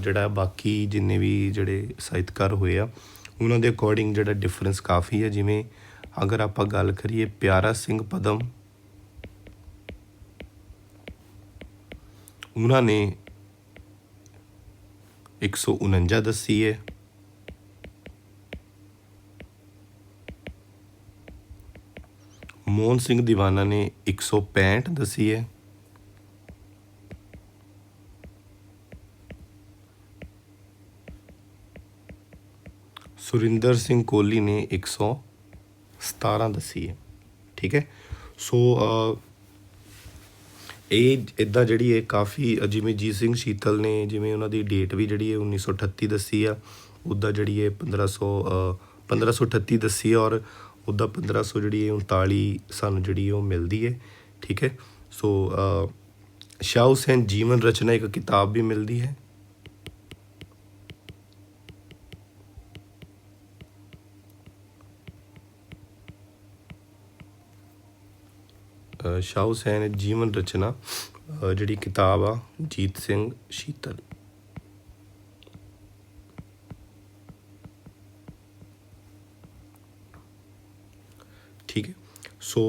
ਜਿਹੜਾ ਬਾਕੀ ਜਿੰਨੇ ਵੀ ਜਿਹੜੇ ਸਾਹਿਤਕਾਰ ਹੋਏ ਆ, ਉਹਨਾਂ ਦੇ ਅਕੋਰਡਿੰਗ ਜਿਹੜਾ ਡਿਫਰੈਂਸ ਕਾਫੀ ਹੈ ਜਿਵੇਂ ਅਗਰ ਆਪਾਂ ਗੱਲ ਕਰੀਏ ਪਿਆਰਾ ਸਿੰਘ ਪਦਮ, ਉਹਨਾਂ ਨੇ 149 ਦੱਸੀ ਹੈ ਮੋਹਨ ਸਿੰਘ ਦੀਵਾਨਾ ਨੇ 165 ਦੱਸੀ ਹੈ। ਸੁਰਿੰਦਰ ਸਿੰਘ ਕੋਹਲੀ ਨੇ 117 ਦੱਸੀ ਹੈ। ਠੀਕ ਹੈ? ਸੋ ਇਹ ਇਦਾਂ ਜਿਹੜੀ ਹੈ ਕਾਫੀ ਜਿਵੇਂ ਜੀਤ ਸਿੰਘ ਸ਼ੀਤਲ ਨੇ ਜਿਵੇਂ ਉਹਨਾਂ ਦੀ ਡੇਟ ਵੀ ਜਿਹੜੀ ਹੈ 1938 ਦੱਸੀ ਆ ਉੱਦਾਂ ਜਿਹੜੀ ਹੈ 1500 ਅ, 1538 ਦੱਸੀ ਔਰ ਉੱਦਾਂ 1500 ਜਿਹੜੀ ਹੈ 39 ਸਾਨੂੰ ਜਿਹੜੀ ਉਹ ਮਿਲਦੀ ਹੈ ਠੀਕ ਹੈ? ਸੋ ਅ, ਸ਼ਾਹ ਹੁਸੈਨ ਜੀਵਨ ਰਚਨਾ ਇੱਕ ਕਿਤਾਬ ਵੀ ਮਿਲਦੀ ਹੈ। ਅ, ਸ਼ਾਹ ਹੁਸੈਨ ਜੀਵਨ ਰਚਨਾ ਜਿਹੜੀ ਕਿਤਾਬ ਆ ਜੀਤ ਸਿੰਘ ਸ਼ੀਤਲ ਠੀਕ ਹੈ ਸੋ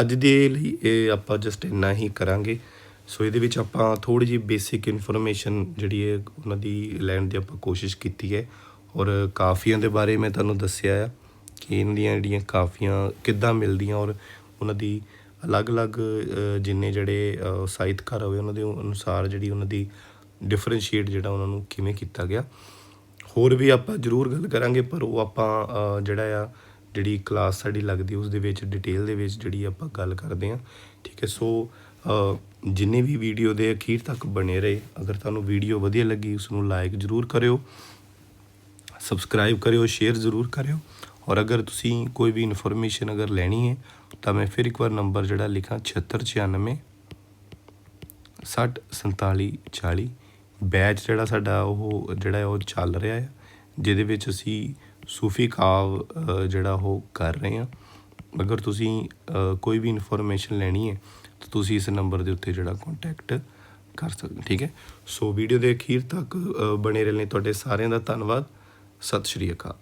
ਅੱਜ ਦੇ ਲਈ ਇਹ ਆਪਾਂ ਜਸਟ ਇੰਨਾ ਹੀ ਕਰਾਂਗੇ। ਸੋ ਇਹਦੇ ਵਿੱਚ ਆਪਾਂ ਥੋੜੀ ਜਿਹੀ ਬੇਸਿਕ ਇਨਫੋਰਮੇਸ਼ਨ ਜਿਹੜੀ ਹੈ, ਉਹਨਾਂ ਦੀ ਲੈਣ ਦੀ ਆਪਾਂ ਕੋਸ਼ਿਸ਼ ਕੀਤੀ ਹੈ। ਔਰ ਕਾਫੀਆਂ ਦੇ ਬਾਰੇ ਮੈਂ ਤੁਹਾਨੂੰ ਦੱਸਿਆ ਆ ਕਿ ਇਹਨਾਂ ਦੀਆਂ ਜਿਹੜੀਆਂ ਕਾਫੀਆਂ ਕਿੱਦਾਂ ਮਿਲਦੀਆਂ ਔਰ ਉਹਨਾਂ ਦੀ ਅਲੱਗ-ਅਲੱਗ ਜਿੰਨੇ ਜਿਹੜੇ ਸਾਹਿਤਕਾਰ ਹੋਏ, ਉਹਨਾਂ ਦੇ ਅਨੁਸਾਰ ਜਿਹੜੀ ਉਹਨਾਂ ਦੀ ਡਿਫਰੈਂਸ਼ੀਏਟ ਜਿਹੜਾ ਉਹਨਾਂ ਨੂੰ ਕਿਵੇਂ ਕੀਤਾ ਗਿਆ। ਹੋਰ ਵੀ ਆਪਾਂ ਜ਼ਰੂਰ ਗੱਲ ਕਰਾਂਗੇ, ਪਰ ਉਹ ਆਪਾਂ ਜਿਹੜਾ ਆ ਜਿਹੜੀ ਕਲਾਸ ਸਾਡੀ ਲੱਗਦੀ ਉਸ ਦੇ ਵਿੱਚ ਡਿਟੇਲ ਦੇ ਵਿੱਚ ਜਿਹੜੀ ਆਪਾਂ ਗੱਲ ਕਰਦੇ ਹਾਂ, ਠੀਕ ਹੈ? ਸੋ ਜਿੰਨੇ ਵੀ ਵੀਡੀਓ ਦੇ ਅਖੀਰ ਤੱਕ ਬਣੇ ਰਹੇ, ਅਗਰ ਤੁਹਾਨੂੰ ਵੀਡੀਓ ਵਧੀਆ ਲੱਗੀ ਉਸ ਨੂੰ ਲਾਈਕ ਜ਼ਰੂਰ ਕਰਿਓ ਸਬਸਕ੍ਰਾਈਬ ਕਰਿਓ ਸ਼ੇਅਰ ਜ਼ਰੂਰ ਕਰਿਓ, ਔਰ ਅਗਰ ਤੁਸੀਂ ਕੋਈ ਵੀ ਇਨਫੋਰਮੇਸ਼ਨ ਅਗਰ ਲੈਣੀ ਹੈ, ਤਾਂ ਮੈਂ ਫਿਰ ਇੱਕ ਵਾਰ ਨੰਬਰ ਜਿਹੜਾ ਲਿਖਾਂ 7696 60 47 40 ਬੈਚ ਜਿਹੜਾ ਸਾਡਾ ਉਹ ਜਿਹੜਾ ਉਹ ਚੱਲ ਰਿਹਾ ਹੈ, ਜਿਹਦੇ ਵਿੱਚ ਅਸੀਂ ਸੂਫੀ ਕਾਵ ਜਿਹੜਾ ਉਹ ਕਰ ਰਹੇ ਹਾਂ। ਅਗਰ ਤੁਸੀਂ ਕੋਈ ਵੀ ਇਨਫੋਰਮੇਸ਼ਨ ਲੈਣੀ ਹੈ ਤਾਂ ਤੁਸੀਂ ਇਸ ਨੰਬਰ ਦੇ ਉੱਤੇ ਜਿਹੜਾ ਕੰਟੈਕਟ ਕਰ ਸਕਦੇ ਹੋ, ਠੀਕ ਹੈ? ਸੋ ਵੀਡੀਓ ਦੇ ਅਖੀਰ ਤੱਕ ਬਣੇ ਰਹਿਣ ਲਈ ਤੁਹਾਡੇ ਸਾਰਿਆਂ ਦਾ ਧੰਨਵਾਦ। ਸਤਿ ਸ਼੍ਰੀ ਅਕਾਲ।